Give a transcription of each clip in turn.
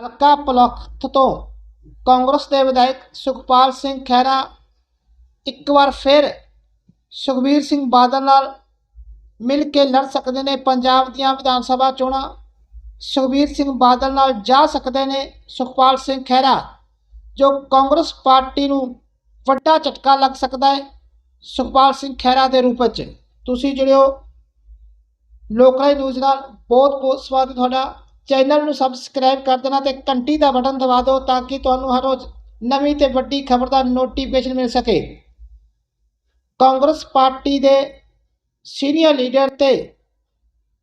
ਹਲਕਾ ਪਲਖਤ ਤੋਂ ਕਾਂਗਰਸ ਦੇ ਵਿਧਾਇਕ ਸੁਖਪਾਲ ਸਿੰਘ ਖਹਿਰਾ ਇੱਕ ਵਾਰ ਫਿਰ ਸੁਖਬੀਰ ਸਿੰਘ ਬਾਦਲ ਨਾਲ ਮਿਲ ਕੇ ਲੜ ਸਕਦੇ ਨੇ। ਪੰਜਾਬ ਦੀਆਂ ਵਿਧਾਨ ਸਭਾ ਚੋਣਾਂ ਸੁਖਬੀਰ ਸਿੰਘ ਬਾਦਲ ਨਾਲ ਜਾ ਸਕਦੇ ਨੇ ਸੁਖਪਾਲ ਸਿੰਘ ਖਹਿਰਾ, ਜੋ ਕਾਂਗਰਸ ਪਾਰਟੀ ਨੂੰ ਵੱਡਾ ਝਟਕਾ ਲੱਗ ਸਕਦਾ ਹੈ ਸੁਖਪਾਲ ਸਿੰਘ ਖਹਿਰਾ ਦੇ ਰੂਪ ਵਿੱਚ। ਤੁਸੀਂ ਜਿਹੜੇ ਲੋਕਲ ਨਿਊਜ਼ ਨਾਲ। ਬਹੁਤ ਬਹੁਤ ਸਵਾਗਤ ਤੁਹਾਡਾ। ਚੈਨਲ ਨੂੰ ਸਬਸਕ੍ਰਾਈਬ ਕਰ ਦੇਣਾ ਤੇ ਘੰਟੀ ਦਾ ਬਟਨ ਦਬਾ ਦਿਓ ਤਾਂ ਕਿ ਤੁਹਾਨੂੰ ਹਰ ਰੋਜ਼ ਨਵੀਂ ਤੇ ਵੱਡੀ ਖਬਰ ਦਾ ਨੋਟੀਫਿਕੇਸ਼ਨ ਮਿਲ ਸਕੇ। ਕਾਂਗਰਸ ਪਾਰਟੀ ਦੇ ਸੀਨੀਅਰ ਲੀਡਰ ਤੇ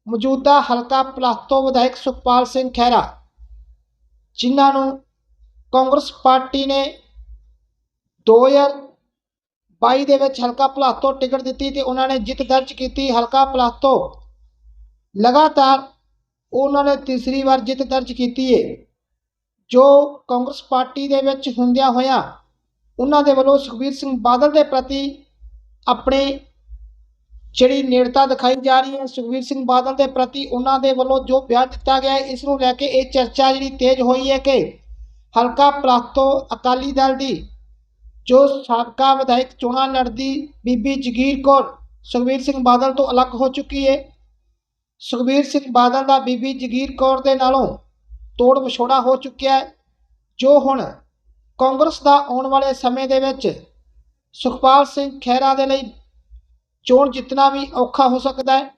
ਮੌਜੂਦਾ ਹਲਕਾ ਪਲਾਸਤੋ ਵਿਧਾਇਕ ਸੁਖਪਾਲ ਸਿੰਘ ਖਹਿਰਾ, ਜਿਨ੍ਹਾਂ ਨੂੰ ਕਾਂਗਰਸ ਪਾਰਟੀ ਨੇ 2022 ਦੇ ਵਿੱਚ ਹਲਕਾ ਪਲਾਸਤੋ ਟਿਕਟ ਦਿੱਤੀ ਤੇ ਉਹਨਾਂ ਨੇ ਜਿੱਤ ਦਰਜ ਕੀਤੀ। ਹਲਕਾ ਪਲਾਸਤੋ ਲਗਾਤਾਰ ਉਹਨਾਂ ਨੇ ਤੀਸਰੀ ਵਾਰ ਜਿੱਤ ਦਰਜ ਕੀਤੀ ਹੈ ਜੋ ਕਾਂਗਰਸ ਪਾਰਟੀ ਦੇ ਵਿੱਚ ਹੁੰਦਿਆਂ ਹੋਇਆਂ ਉਹਨਾਂ ਦੇ ਵੱਲੋਂ ਸੁਖਬੀਰ ਸਿੰਘ ਬਾਦਲ ਦੇ ਪ੍ਰਤੀ ਆਪਣੀ ਜਿਹੜੀ ਨੇੜਤਾ ਦਿਖਾਈ ਜਾ ਰਹੀ ਹੈ, ਸੁਖਬੀਰ ਸਿੰਘ ਬਾਦਲ ਦੇ ਪ੍ਰਤੀ ਉਹਨਾਂ ਦੇ ਵੱਲੋਂ ਜੋ ਬਿਆਨ ਦਿੱਤਾ ਗਿਆ ਇਸ ਨੂੰ ਲੈ ਕੇ ਇਹ ਚਰਚਾ ਜਿਹੜੀ ਤੇਜ਼ ਹੋਈ ਹੈ ਕਿ ਹਲਕਾ ਪ੍ਰਾਪਤੋ ਅਕਾਲੀ ਦਲ ਦੀ ਜੋ ਸਾਬਕਾ ਵਿਧਾਇਕ ਚੋਣਾਂ ਲੜਦੀ ਬੀਬੀ ਜਗੀਰ ਕੌਰ ਸੁਖਬੀਰ ਸਿੰਘ ਬਾਦਲ ਤੋਂ ਅਲੱਗ ਹੋ ਚੁੱਕੀ ਹੈ। ਸੁਖਬੀਰ ਸਿੰਘ ਬਾਦਲ ਦਾ ਬੀਬੀ ਜਗੀਰ ਕੌਰ ਦੇ ਨਾਲੋਂ ਤੋੜ ਵਿਛੋੜਾ ਹੋ ਚੁੱਕਿਆ ਹੈ, ਜੋ ਹੁਣ ਕਾਂਗਰਸ ਦਾ ਆਉਣ ਵਾਲੇ ਸਮੇਂ ਦੇ ਵਿੱਚ ਸੁਖਪਾਲ ਸਿੰਘ ਖਹਿਰਾ ਦੇ ਲਈ ਚੋਣ ਜਿੱਤਣਾ ਵੀ ਔਖਾ ਹੋ ਸਕਦਾ ਹੈ,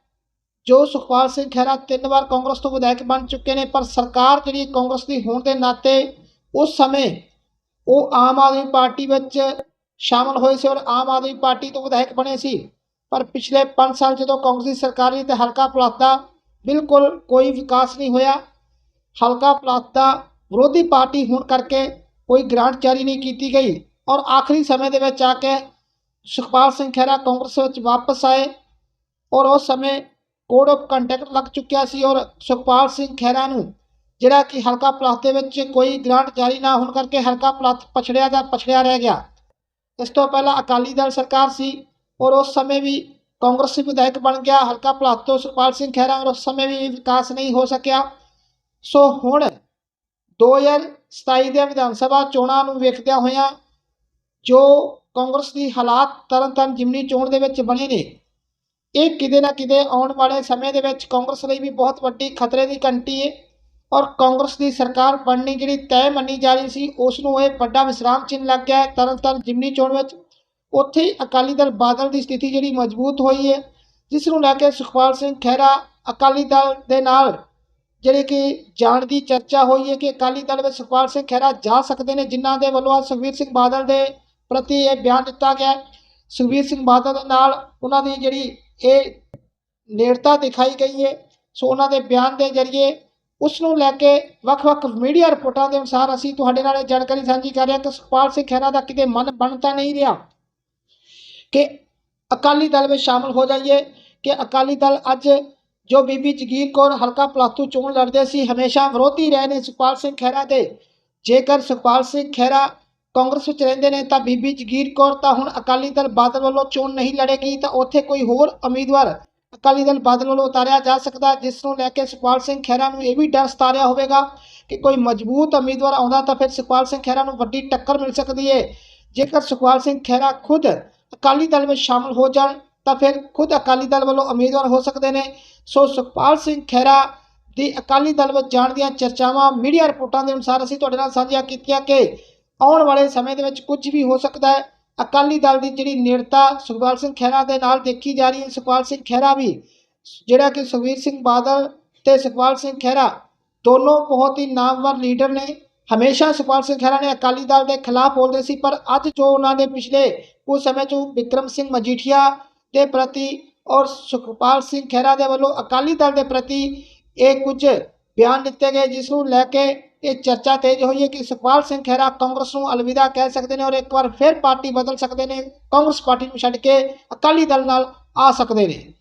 ਜੋ ਸੁਖਪਾਲ ਸਿੰਘ ਖਹਿਰਾ ਤਿੰਨ ਵਾਰ ਕਾਂਗਰਸ ਤੋਂ ਵਿਧਾਇਕ ਬਣ ਚੁੱਕੇ ਨੇ, ਪਰ ਸਰਕਾਰ ਜਿਹੜੀ ਕਾਂਗਰਸ ਦੀ ਹੋਣ ਦੇ ਨਾਤੇ ਉਸ ਸਮੇਂ ਉਹ ਆਮ ਆਦਮੀ ਪਾਰਟੀ ਵਿੱਚ ਸ਼ਾਮਲ ਹੋਏ ਸੀ ਔਰ ਆਮ ਆਦਮੀ ਪਾਰਟੀ ਤੋਂ ਵਿਧਾਇਕ ਬਣੇ ਸੀ। ਪਰ ਪਿਛਲੇ 5 ਸਾਲ ਜਦੋਂ ਕਾਂਗਰਸ ਦੀ ਸਰਕਾਰ ਰਹੀ ਤੇ ਹਲਕਾ ਪਲਾਸ ਦਾ ਬਿਲਕੁਲ ਕੋਈ ਵਿਕਾਸ ਨਹੀਂ ਹੋਇਆ। ਹਲਕਾ ਪਲਾਸ ਦਾ ਵਿਰੋਧੀ ਪਾਰਟੀ ਹੋਣ ਕਰਕੇ ਕੋਈ ਗ੍ਰਾਂਟ ਜਾਰੀ ਨਹੀਂ ਕੀਤੀ ਗਈ ਔਰ ਆਖਰੀ ਸਮੇਂ ਦੇ ਵਿੱਚ ਆ ਕੇ ਸੁਖਪਾਲ ਸਿੰਘ ਖਹਿਰਾ ਕਾਂਗਰਸ ਵਿੱਚ ਵਾਪਸ ਆਏ ਔਰ ਉਸ ਸਮੇਂ ਕੋਡ ਆਫ ਕੰਟੈਕਟ ਲੱਗ ਚੁੱਕਿਆ ਸੀ ਔਰ ਸੁਖਪਾਲ ਸਿੰਘ ਖਹਿਰਾ ਨੂੰ ਜਿਹੜਾ ਕਿ ਹਲਕਾ ਪਲਾਸ ਦੇ ਵਿੱਚ ਕੋਈ ਗ੍ਰਾਂਟ ਜਾਰੀ ਨਾ ਹੋਣ ਕਰਕੇ ਹਲਕਾ ਪਲਾਸ ਪਛੜਿਆ ਦਾ ਪਛੜਿਆ ਰਹਿ ਗਿਆ। ਇਸ ਤੋਂ ਪਹਿਲਾਂ ਅਕਾਲੀ ਦਲ ਸਰਕਾਰ ਸੀ ਔਰ ਉਸ ਸਮੇਂ ਵੀ ਕਾਂਗਰਸੀ ਵਿਧਾਇਕ ਬਣ ਗਿਆ, ਹਲਕਾ ਪਲਾਸ ਤੋਂ ਸੁਖਪਾਲ ਸਿੰਘ ਖਹਿਰਾ, ਔਰ ਉਸ ਸਮੇਂ ਵੀ ਵਿਕਾਸ ਨਹੀਂ ਹੋ ਸਕਿਆ। ਸੋ ਹੁਣ 2027 ਦੇ ਵਿਧਾਨ ਸਭਾ ਚੋਣਾਂ ਨੂੰ ਵੇਖਦਿਆਂ ਹੋਇਆਂ ਜੋ ਕਾਂਗਰਸ ਦੀ ਹਾਲਾਤ ਤਰਨਤਾਰਨ ਜਿਮਨੀ ਚੋਣ ਦੇ ਵਿੱਚ ਬਣੇ ਨੇ, ਇਹ ਕਿਤੇ ਨਾ ਕਿਤੇ ਆਉਣ ਵਾਲੇ ਸਮੇਂ ਦੇ ਵਿੱਚ ਕਾਂਗਰਸ ਲਈ ਵੀ ਬਹੁਤ ਵੱਡੀ ਖਤਰੇ ਦੀ ਘੰਟੀ ਹੈ ਔਰ ਕਾਂਗਰਸ ਦੀ ਸਰਕਾਰ ਬਣਨੀ ਜਿਹੜੀ ਤੈਅ ਮੰਨੀ ਜਾ ਰਹੀ ਸੀ, ਉਸ ਨੂੰ ਇਹ ਵੱਡਾ ਵਿਸਰਾਮ ਚਿੰਨ੍ਹ ਲੱਗ ਗਿਆ ਹੈ ਤਰਨਤਾਰਨ ਜਿਮਨੀ ਚੋਣ ਵਿੱਚ। ਉੱਥੇ ਅਕਾਲੀ ਦਲ ਬਾਦਲ ਦੀ ਸਥਿਤੀ ਜਿਹੜੀ ਮਜ਼ਬੂਤ ਹੋਈ ਹੈ, ਜਿਸ ਨੂੰ ਲੈ ਕੇ ਸੁਖਪਾਲ ਸਿੰਘ ਖਹਿਰਾ ਅਕਾਲੀ ਦਲ ਦੇ ਨਾਲ ਜਿਹੜੇ ਕਿ ਜਾਣ ਦੀ ਚਰਚਾ ਹੋਈ ਹੈ ਕਿ ਅਕਾਲੀ ਦਲ ਵਿੱਚ ਸੁਖਪਾਲ ਸਿੰਘ ਖਹਿਰਾ ਜਾ ਸਕਦੇ ਨੇ, ਜਿਨ੍ਹਾਂ ਦੇ ਵੱਲੋਂ ਅੱਜ ਸੁਖਬੀਰ ਸਿੰਘ ਬਾਦਲ ਦੇ ਪ੍ਰਤੀ ਇਹ ਬਿਆਨ ਦਿੱਤਾ ਗਿਆ ਹੈ। ਸੁਖਬੀਰ ਸਿੰਘ ਬਾਦਲ ਦੇ ਨਾਲ ਉਹਨਾਂ ਦੀ ਜਿਹੜੀ ਇਹ ਨੇੜਤਾ ਦਿਖਾਈ ਗਈ ਹੈ, ਸੋ ਉਹਨਾਂ ਦੇ ਬਿਆਨ ਦੇ ਜ਼ਰੀਏ ਉਸ ਨੂੰ ਲੈ ਕੇ ਵੱਖ-ਵੱਖ ਮੀਡੀਆ ਰਿਪੋਰਟਾਂ ਦੇ ਅਨੁਸਾਰ ਅਸੀਂ ਤੁਹਾਡੇ ਨਾਲ ਇਹ ਜਾਣਕਾਰੀ ਸਾਂਝੀ ਕਰ ਰਹੇ ਹਾਂ ਕਿ ਸੁਖਪਾਲ ਸਿੰਘ ਖਹਿਰਾ ਦਾ ਕਿਤੇ ਮਨ ਬਣ ਤਾਂ ਨਹੀਂ ਰਿਹਾ ਕਿ ਅਕਾਲੀ ਦਲ ਵਿੱਚ ਸ਼ਾਮਲ ਹੋ ਜਾਈਏ, ਕਿ ਅਕਾਲੀ ਦਲ ਅੱਜ ਜੋ ਬੀਬੀ ਜਗੀਰ ਕੌਰ ਹਲਕਾ ਪਲਾਤੂ ਚੋਣ ਲੜਦੇ ਸੀ, ਹਮੇਸ਼ਾ ਵਿਰੋਧੀ ਰਹੇ ਨੇ ਸੁਖਪਾਲ ਸਿੰਘ ਖਹਿਰਾ ਦੇ। ਜੇਕਰ ਸੁਖਪਾਲ ਸਿੰਘ ਖਹਿਰਾ ਕਾਂਗਰਸ ਵਿੱਚ ਰਹਿੰਦੇ ਨੇ ਤਾਂ ਬੀਬੀ ਜਗੀਰ ਕੌਰ ਤਾਂ ਹੁਣ ਅਕਾਲੀ ਦਲ ਬਾਦਲ ਵੱਲੋਂ ਚੋਣ ਨਹੀਂ ਲੜੇਗੀ, ਤਾਂ ਉੱਥੇ ਕੋਈ ਹੋਰ ਉਮੀਦਵਾਰ ਅਕਾਲੀ ਦਲ ਬਾਦਲ ਵੱਲੋਂ ਉਤਾਰਿਆ ਜਾ ਸਕਦਾ, ਜਿਸ ਨੂੰ ਲੈ ਕੇ ਸੁਖਪਾਲ ਸਿੰਘ ਖਹਿਰਾ ਨੂੰ ਇਹ ਵੀ ਡਰ ਸਤਾਰਿਆ ਹੋਵੇਗਾ ਕਿ ਕੋਈ ਮਜ਼ਬੂਤ ਉਮੀਦਵਾਰ ਆਉਂਦਾ ਤਾਂ ਫਿਰ ਸੁਖਪਾਲ ਸਿੰਘ ਖਹਿਰਾ ਨੂੰ ਵੱਡੀ ਟੱਕਰ ਮਿਲ ਸਕਦੀ ਹੈ ਜੇਕਰ ਸੁਖਪਾਲ ਸਿੰਘ ਖਹਿਰਾ ਖੁਦ ਅਕਾਲੀ ਦਲ ਵਿੱਚ ਸ਼ਾਮਲ ਹੋ ਜਾਣ ਤਾਂ ਫਿਰ ਖੁਦ ਅਕਾਲੀ ਦਲ ਵੱਲੋਂ ਉਮੀਦਵਾਰ ਹੋ ਸਕਦੇ ਨੇ। ਸੋ ਸੁਖਪਾਲ ਸਿੰਘ ਖਹਿਰਾ ਦੀ ਅਕਾਲੀ ਦਲ ਵਿੱਚ ਜਾਣ ਦੀਆਂ ਚਰਚਾਵਾਂ ਮੀਡੀਆ ਰਿਪੋਰਟਾਂ ਦੇ ਅਨੁਸਾਰ ਅਸੀਂ ਤੁਹਾਡੇ ਨਾਲ ਸਾਂਝੀਆਂ ਕੀਤੀਆਂ ਕਿ ਆਉਣ ਵਾਲੇ ਸਮੇਂ ਦੇ ਵਿੱਚ ਕੁਝ ਵੀ ਹੋ ਸਕਦਾ ਹੈ। ਅਕਾਲੀ ਦਲ ਦੀ ਜਿਹੜੀ ਨੇੜਤਾ ਸੁਖਪਾਲ ਸਿੰਘ ਖਹਿਰਾ ਦੇ ਨਾਲ ਦੇਖੀ ਜਾ ਰਹੀ ਹੈ। ਸੁਖਪਾਲ ਸਿੰਘ ਖਹਿਰਾ ਵੀ ਜਿਹੜਾ ਕਿ ਸੁਖਬੀਰ ਸਿੰਘ ਬਾਦਲ ਤੇ ਸੁਖਪਾਲ ਸਿੰਘ ਖਹਿਰਾ ਦੋਨੋਂ ਬਹੁਤ ਹੀ ਨਾਮਵਰ ਲੀਡਰ ਨੇ। ਹਮੇਸ਼ਾ ਸੁਖਪਾਲ ਸਿੰਘ ਖਹਿਰਾ ਨੇ ਅਕਾਲੀ ਦਲ ਦੇ ਖਿਲਾਫ ਬੋਲਦੇ ਸੀ, ਪਰ ਅੱਜ ਜੋ ਉਹਨਾਂ ਦੇ ਪਿਛਲੇ ਕੁਝ ਸਮੇਂ ਤੋਂ ਵਿਕਰਮ ਸਿੰਘ ਮਜੀਠੀਆ ਦੇ ਪ੍ਰਤੀ ਔਰ ਸੁਖਪਾਲ ਸਿੰਘ ਖਹਿਰਾ ਦੇ ਵੱਲੋਂ ਅਕਾਲੀ ਦਲ ਦੇ ਪ੍ਰਤੀ ਇਹ ਕੁਝ ਬਿਆਨ ਦਿੱਤੇ ਗਏ, ਜਿਸ ਨੂੰ ਲੈ ਕੇ ਇਹ ਚਰਚਾ ਤੇਜ਼ ਹੋਈ ਹੈ ਕਿ ਸੁਖਪਾਲ ਸਿੰਘ ਖਹਿਰਾ ਕਾਂਗਰਸ ਨੂੰ ਅਲਵਿਦਾ ਕਹਿ ਸਕਦੇ ਨੇ ਔਰ ਇੱਕ ਵਾਰ ਫਿਰ ਪਾਰਟੀ ਬਦਲ ਸਕਦੇ ਨੇ, ਕਾਂਗਰਸ ਪਾਰਟੀ ਨੂੰ ਛੱਡ ਕੇ ਅਕਾਲੀ ਦਲ ਨਾਲ ਆ ਸਕਦੇ ਨੇ।